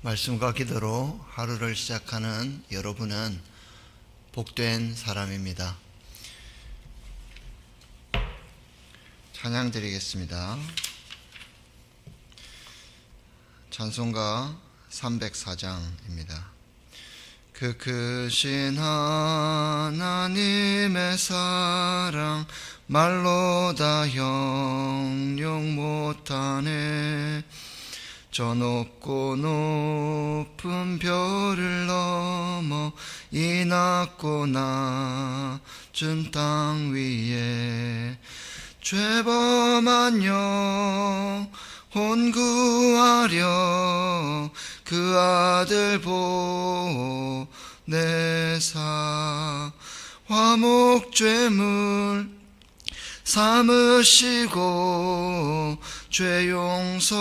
말씀과 기도로 하루를 시작하는 여러분은 복된 사람입니다. 찬양 드리겠습니다. 찬송가 304장입니다. 그 크신 하나님의 사랑 말로 다 형용 못하네 저 높고 높은 별을 넘어 이 낮고 낮은 땅 위에 죄범한 영혼 구하려 그 아들 보내사 화목죄물 삼으시고 죄 용서하셨네.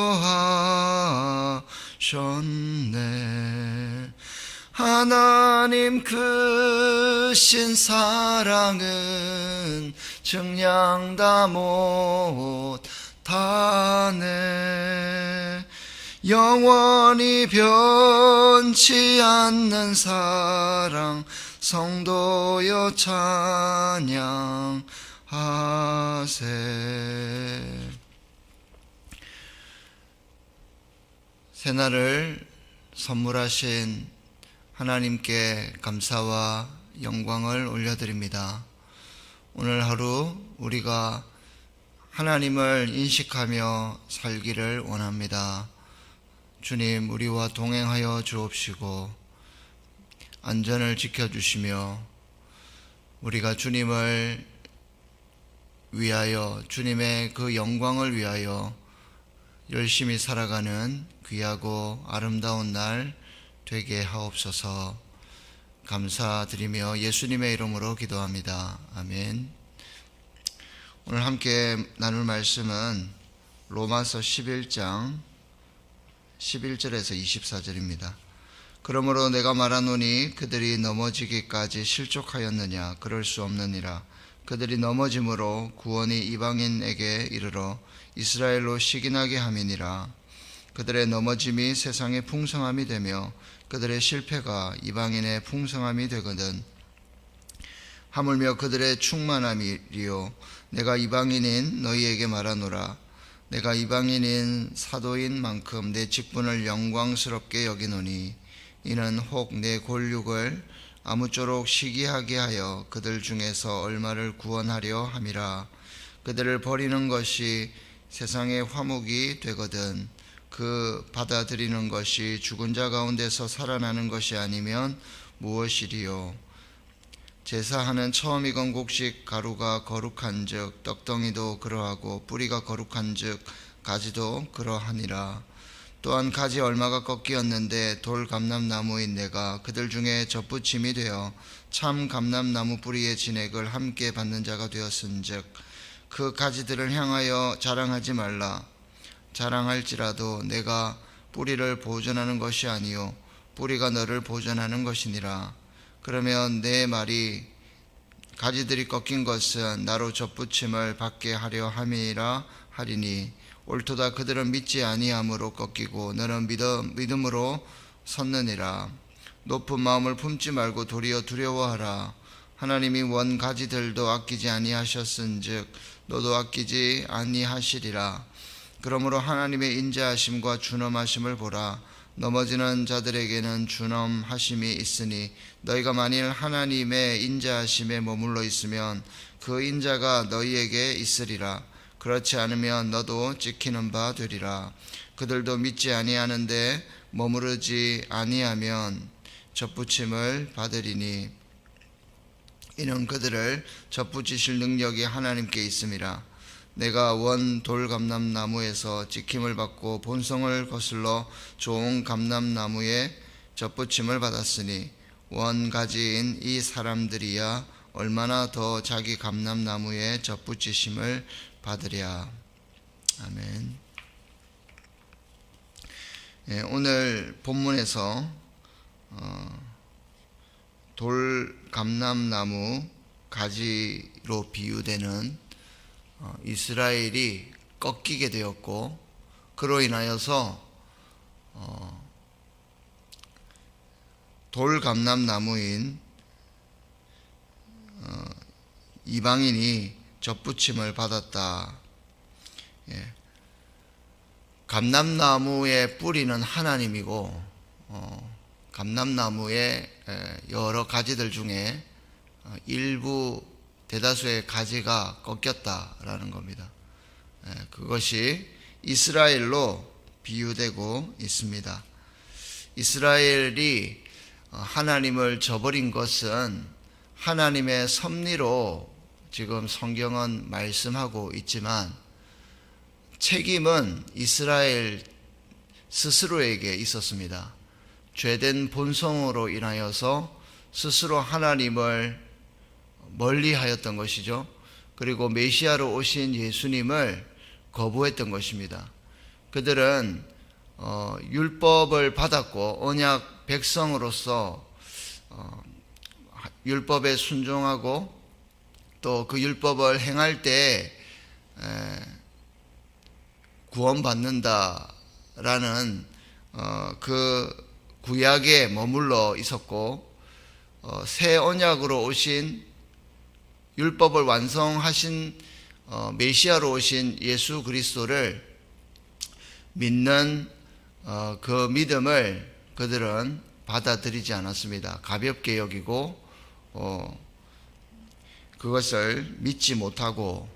하나님 크신 사랑은 증량 다 못하네. 영원히 변치 않는 사랑 성도여 찬양 하세 새날을 선물하신 하나님께 감사와 영광을 올려드립니다. 오늘 하루 우리가 하나님을 인식하며 살기를 원합니다. 주님, 우리와 동행하여 주옵시고, 안전을 지켜주시며, 우리가 주님을 위하여, 주님의 그 영광을 위하여 열심히 살아가는 귀하고 아름다운 날 되게 하옵소서 감사드리며 예수님의 이름으로 기도합니다. 아멘. 오늘 함께 나눌 말씀은 로마서 11장 11절에서 24절입니다. 그러므로 내가 말하노니 그들이 넘어지기까지 실족하였느냐 그럴 수 없느니라 그들이 넘어짐으로 구원이 이방인에게 이르러 이스라엘로 시기나게 함이니라. 그들의 넘어짐이 세상의 풍성함이 되며 그들의 실패가 이방인의 풍성함이 되거든. 하물며 그들의 충만함이리요. 내가 이방인인 너희에게 말하노라. 내가 이방인인 사도인 만큼 내 직분을 영광스럽게 여기노니 이는 혹내 골육을 아무쪼록 시기하게 하여 그들 중에서 얼마를 구원하려 함이라. 그들을 버리는 것이 세상의 화목이 되거든 그 받아들이는 것이 죽은 자 가운데서 살아나는 것이 아니면 무엇이리요? 제사하는 처음 익은 곡식 가루가 거룩한즉 떡덩이도 그러하고 뿌리가 거룩한즉 가지도 그러하니라 또한 가지 얼마가 꺾이었는데 돌 감람나무인 내가 그들 중에 젖붙임이 되어 참 감람나무 뿌리의 진액을 함께 받는 자가 되었은즉 그 가지들을 향하여 자랑하지 말라. 자랑할지라도 내가 뿌리를 보존하는 것이 아니요 뿌리가 너를 보존하는 것이니라. 그러면 내 말이 가지들이 꺾인 것은 나로 젖붙임을 받게 하려 함이라 하리니 옳도다. 그들은 믿지 아니함으로 꺾이고 너는 믿음, 믿음으로 섰느니라. 높은 마음을 품지 말고 도리어 두려워하라. 하나님이 원 가지들도 아끼지 아니하셨은즉 너도 아끼지 아니하시리라. 그러므로 하나님의 인자하심과 준엄하심을 보라. 넘어지는 자들에게는 준엄하심이 있으니 너희가 만일 하나님의 인자하심에 머물러 있으면 그 인자가 너희에게 있으리라 그렇지 않으면 너도 찍히는 바 되리라. 그들도 믿지 아니하는데 머무르지 아니하면 접붙임을 받으리니 이는 그들을 접붙이실 능력이 하나님께 있음이라. 내가 원 돌 감람나무에서 지킴을 받고 본성을 거슬러 좋은 감람나무에 접붙임을 받았으니 원 가지인 이 사람들이야 얼마나 더 자기 감람나무에 접붙이심을 받으랴. 아멘. 예, 오늘 본문에서 어, 돌 감람나무 가지로 비유되는 어, 이스라엘이 꺾이게 되었고 그로 인하여서 어, 돌감람나무인 어, 이방인이 접붙임을 받았다. 예. 감람나무의 뿌리는 하나님이고 어, 감람나무의 에, 여러 가지들 중에 어, 일부 대다수의 가지가 꺾였다라는 겁니다. 에, 그것이 이스라엘로 비유되고 있습니다. 이스라엘이 어, 하나님을 저버린 것은 하나님의 섭리로 지금 성경은 말씀하고 있지만 책임은 이스라엘 스스로에게 있었습니다. 죄된 본성으로 인하여서 스스로 하나님을 멀리 하였던 것이죠. 그리고 메시아로 오신 예수님을 거부했던 것입니다. 그들은 어, 율법을 받았고 언약 백성으로서 어, 율법에 순종하고 또 그 율법을 행할 때 에, 구원받는다라는 어, 그 구약에 머물러 있었고 어, 새 언약으로 오신 율법을 완성하신 어, 메시아로 오신 예수 그리스도를 믿는 어, 그 믿음을 그들은 받아들이지 않았습니다. 가볍게 여기고 어, 그것을 믿지 못하고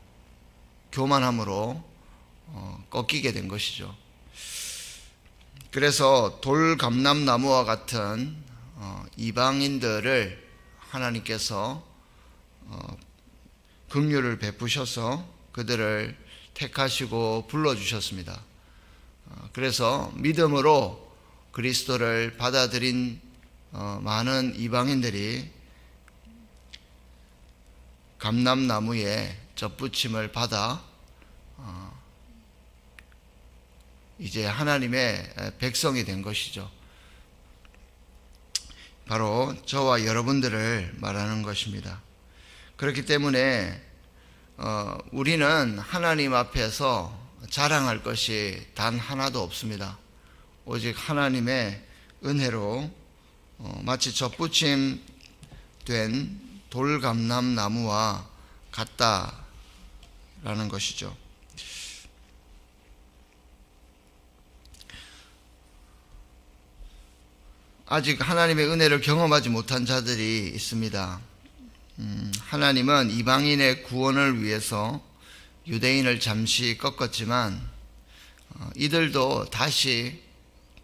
교만함으로 어, 꺾이게 된 것이죠. 그래서 돌감람나무와 같은 어, 이방인들을 하나님께서 어, 긍휼을 베푸셔서 그들을 택하시고 불러주셨습니다. 어, 그래서 믿음으로 그리스도를 받아들인 어, 많은 이방인들이 감람나무에 접붙임을 받아 어, 이제 하나님의 백성이 된 것이죠. 바로 저와 여러분들을 말하는 것입니다. 그렇기 때문에 어, 우리는 하나님 앞에서 자랑할 것이 단 하나도 없습니다. 오직 하나님의 은혜로 어, 마치 접붙임 된 돌감람 나무와 같다라는 것이죠. 아직 하나님의 은혜를 경험하지 못한 자들이 있습니다. 음, 하나님은 이방인의 구원을 위해서 유대인을 잠시 꺾었지만 어, 이들도 다시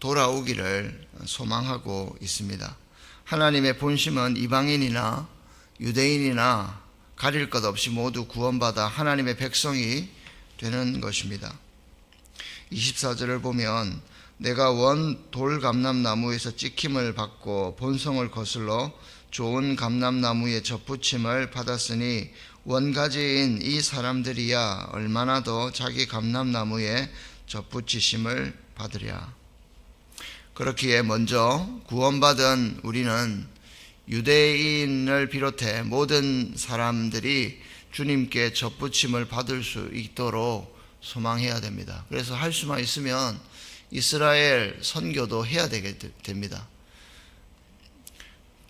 돌아오기를 소망하고 있습니다. 하나님의 본심은 이방인이나 유대인이나 가릴 것 없이 모두 구원받아 하나님의 백성이 되는 것입니다. 24절을 보면 내가 원 돌 감람나무에서 찍힘을 받고 본성을 거슬러 좋은 감람나무에 접붙임을 받았으니 원가지인 이 사람들이야 얼마나 더 자기 감람나무에 접붙이심을 받으랴. 그렇기에 먼저 구원받은 우리는 유대인을 비롯해 모든 사람들이 주님께 접붙임을 받을 수 있도록 소망해야 됩니다. 그래서 할 수만 있으면 이스라엘 선교도 해야 되게 됩니다.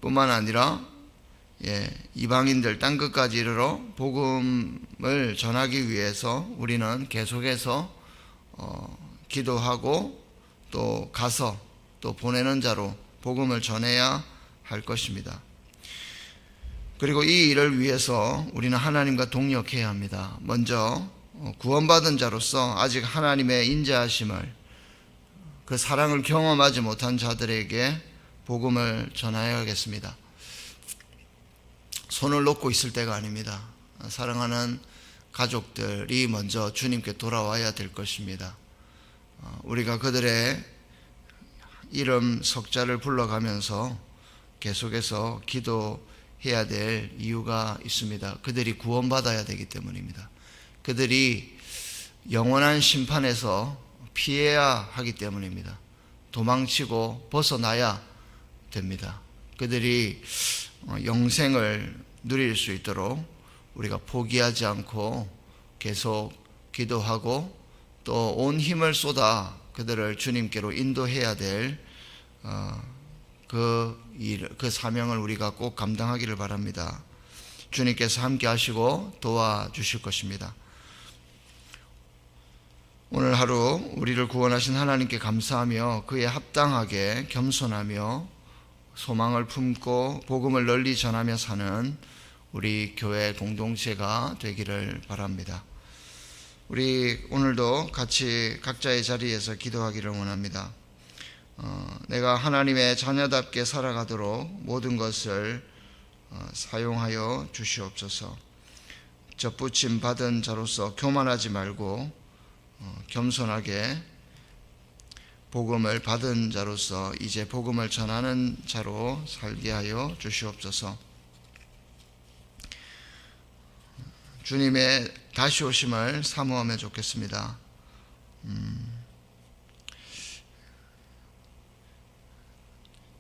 뿐만 아니라 예, 이방인들 땅 끝까지 이르러 복음을 전하기 위해서 우리는 계속해서 어, 기도하고 또 가서 또 보내는 자로 복음을 전해야 할 것입니다. 그리고 이 일을 위해서 우리는 하나님과 동력해야 합니다. 먼저 어, 구원받은 자로서 아직 하나님의 인자하심을 그 사랑을 경험하지 못한 자들에게 복음을 전하여야겠습니다. 손을 놓고 있을 때가 아닙니다. 사랑하는 가족들이 먼저 주님께 돌아와야 될 것입니다. 어, 우리가 그들의 이름 석자를 불러가면서 계속해서 기도해야 될 이유가 있습니다. 그들이 구원받아야 되기 때문입니다. 그들이 영원한 심판에서 피해야 하기 때문입니다. 도망치고 벗어나야 됩니다. 그들이 영생을 누릴 수 있도록 우리가 포기하지 않고 계속 기도하고 또 온 힘을 쏟아 그들을 주님께로 인도해야 될 어, 그 일, 그 사명을 우리가 꼭 감당하기를 바랍니다. 주님께서 함께 하시고 도와주실 것입니다. 오늘 하루 우리를 구원하신 하나님께 감사하며 그에 합당하게 겸손하며 소망을 품고 복음을 널리 전하며 사는 우리 교회 공동체가 되기를 바랍니다. 우리 오늘도 같이 각자의 자리에서 기도하기를 원합니다. 어, 내가 하나님의 자녀답게 살아가도록 모든 것을 어, 사용하여 주시옵소서. 접붙임 받은 자로서 교만하지 말고 어, 겸손하게 복음을 받은 자로서 이제 복음을 전하는 자로 살게 하여 주시옵소서. 주님의 다시 오심을 사모하면 좋겠습니다. 음,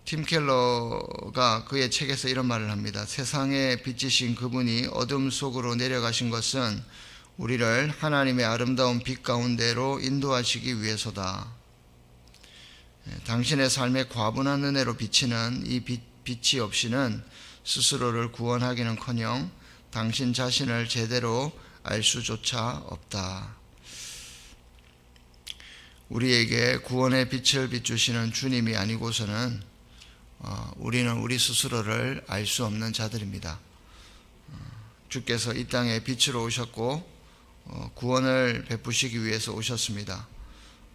팀 켈러가 그의 책에서 이런 말을 합니다. 세상에 빛이신 그분이 어둠 속으로 내려가신 것은 우리를 하나님의 아름다운 빛 가운데로 인도하시기 위해서다. 예, 당신의 삶에 과분한 은혜로 비치는 이 빛, 빛이 없이는 스스로를 구원하기는커녕 당신 자신을 제대로 알 수조차 없다. 우리에게 구원의 빛을 비추시는 주님이 아니고서는 어, 우리는 우리 스스로를 알 수 없는 자들입니다. 어, 주께서 이 땅에 빛으로 오셨고 어, 구원을 베푸시기 위해서 오셨습니다.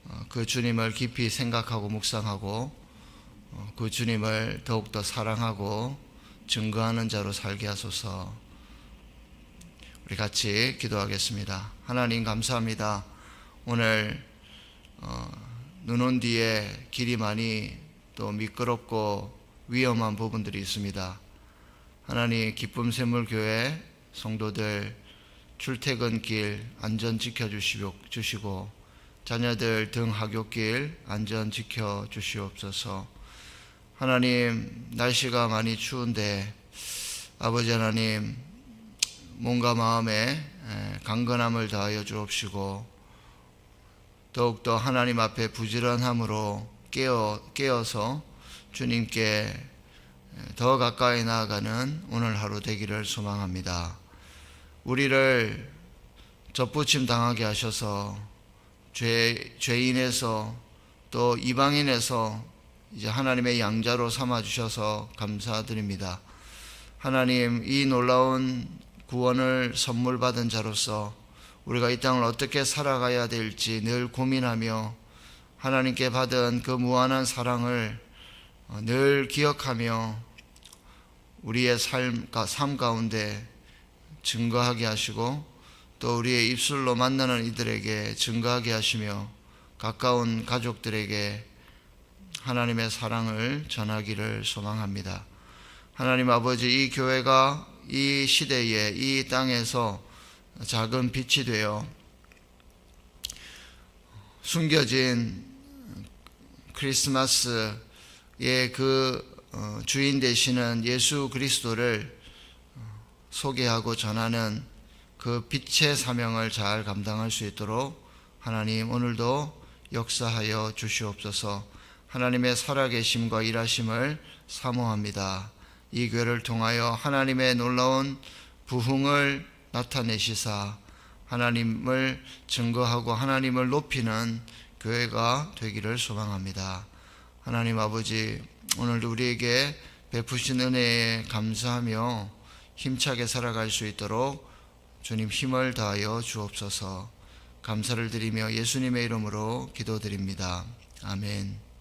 어, 그 주님을 깊이 생각하고 묵상하고 어, 그 주님을 더욱더 사랑하고 증거하는 자로 살게 하소서. 우리 같이 기도하겠습니다. 하나님 감사합니다. 오늘 눈 온 뒤에 길이 많이 또 미끄럽고 위험한 부분들이 있습니다. 하나님 기쁨 샘물 교회 성도들 출퇴근 길 안전 지켜 주시고 자녀들 등 학교길 안전 지켜 주시옵소서. 하나님 날씨가 많이 추운데 아버지 하나님 몸과 마음에 강건함을 다하여 주옵시고 더욱더 하나님 앞에 부지런함으로 깨어, 깨어서 주님께 더 가까이 나아가는 오늘 하루 되기를 소망합니다. 우리를 접붙임 당하게 하셔서 죄, 죄인에서 또 이방인에서 이제 하나님의 양자로 삼아 주셔서 감사드립니다. 하나님 이 놀라운 구원을 선물 받은 자로서 우리가 이 땅을 어떻게 살아가야 될지 늘 고민하며 하나님께 받은 그 무한한 사랑을 늘 기억하며 우리의 삶, 삶 가운데 증거하게 하시고 또 우리의 입술로 만나는 이들에게 증거하게 하시며 가까운 가족들에게 하나님의 사랑을 전하기를 소망합니다. 하나님 아버지 이 교회가 이 시대에 이 땅에서 작은 빛이 되어 숨겨진 크리스마스의 그 어, 주인 되시는 예수 그리스도를 소개하고 전하는 그 빛의 사명을 잘 감당할 수 있도록 하나님 오늘도 역사하여 주시옵소서 하나님의 살아계심과 일하심을 사모합니다. 이 교회를 통하여 하나님의 놀라운 부흥을 나타내시사 하나님을 증거하고 하나님을 높이는 교회가 되기를 소망합니다. 하나님 아버지 오늘도 우리에게 베푸신 은혜에 감사하며 힘차게 살아갈 수 있도록 주님 힘을 다하여 주옵소서 감사를 드리며 예수님의 이름으로 기도드립니다. 아멘.